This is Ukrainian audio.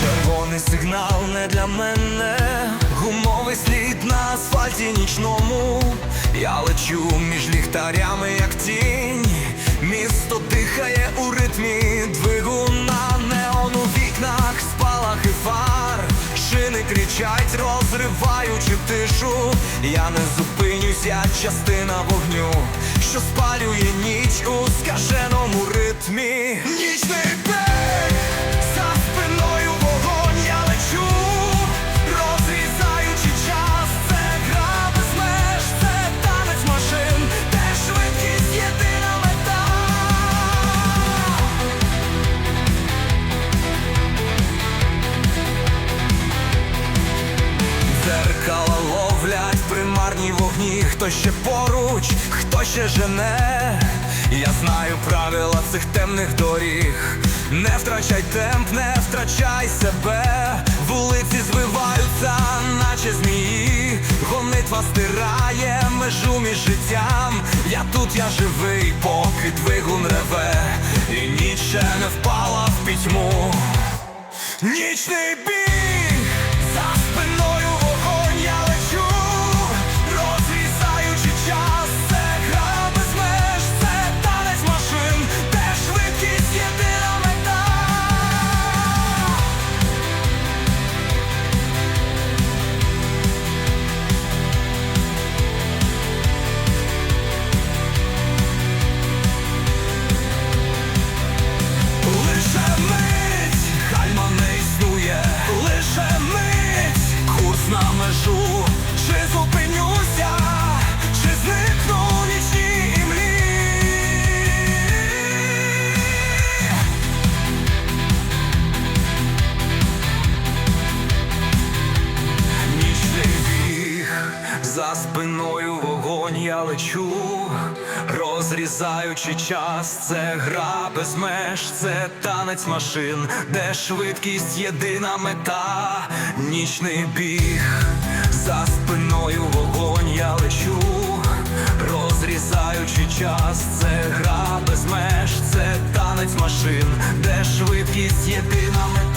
Червоний сигнал не для мене, гумовий слід на асфальті нічному. Я лечу між ліхтарями, як тінь, місто дихає у ритмі. Кричать, розриваючи тишу. Я не зупинюсь, я частина вогню, що спалює ніч у скаженому ритмі. Нічний бей, Дзеркала ловлять примарні вогні, хто ще поруч, хто ще жене. Я знаю правила цих темних доріг. Не втрачай темп, не втрачай себе. Вулиці звиваються, наче змії. Гонитва стирає межу між життям. Я тут, я живий, поки двигун реве, і ніч ще не впала в пітьму. Нічний біг, за спиною вогонь я лечу, розрізаючи час, це гра без меж, це танець машин, де швидкість єдина мета, нічний біг, за спиною вогонь я лечу, розрізаючи час, це гра без меж, це танець машин, де швидкість єдина мета.